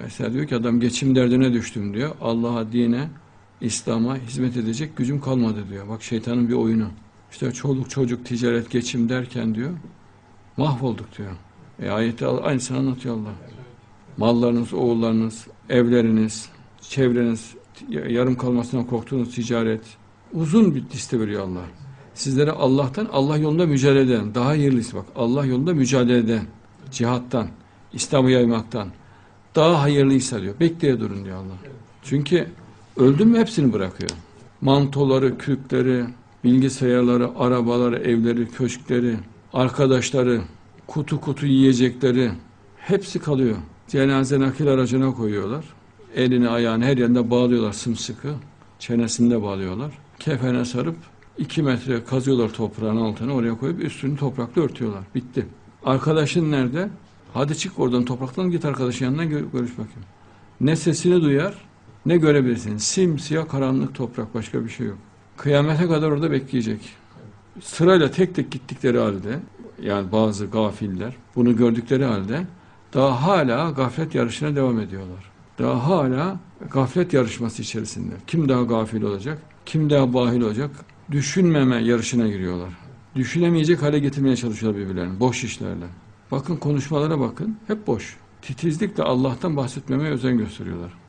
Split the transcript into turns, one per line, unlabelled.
Mesela diyor ki adam geçim derdine düştüm diyor. Allah'a, dine, İslam'a hizmet edecek gücüm kalmadı diyor. Bak şeytanın bir oyunu. İşte çoluk çocuk ticaret geçim derken diyor mahvolduk diyor. E ayette aynısını anlatıyor Allah. Mallarınız, oğullarınız, evleriniz, çevreniz, yarım kalmasından korktuğunuz ticaret. Uzun bir liste veriyor Allah. Sizlere Allah'tan, Allah yolunda mücadele eden, daha hayırlısı bak, Allah yolunda mücadele eden, cihattan, İslam'ı yaymaktan, daha hayırlıysa diyor. Bekleye durun diyor Allah. Çünkü öldün mü hepsini bırakıyor. Mantoları, kürkleri, bilgisayarları, arabaları, evleri, köşkleri, arkadaşları, kutu kutu yiyecekleri hepsi kalıyor. Cenaze nakil aracına koyuyorlar. Elini ayağını her yerinde bağlıyorlar sımsıkı. Çenesinde bağlıyorlar. Kefene sarıp iki metre kazıyorlar toprağın altına oraya koyup üstünü toprakla örtüyorlar. Bitti. Arkadaşın nerede? Hadi çık oradan topraktan git arkadaşın yanına gö- görüş bakayım. Ne sesini duyar ne görebilirsin. Simsiyah karanlık toprak başka bir şey yok. Kıyamete kadar orada bekleyecek. Sırayla tek tek gittikleri halde yani bazı gafiller bunu gördükleri halde daha hala gaflet yarışına devam ediyorlar. Daha hala gaflet yarışması içerisinde. Kim daha gafil olacak? Kim daha bahil olacak? Düşünmeme yarışına giriyorlar. Düşünemeyecek hale getirmeye çalışıyorlar birbirlerini. Boş işlerle. Bakın konuşmalara bakın. Hep boş. Titizlikle Allah'tan bahsetmemeye özen gösteriyorlar.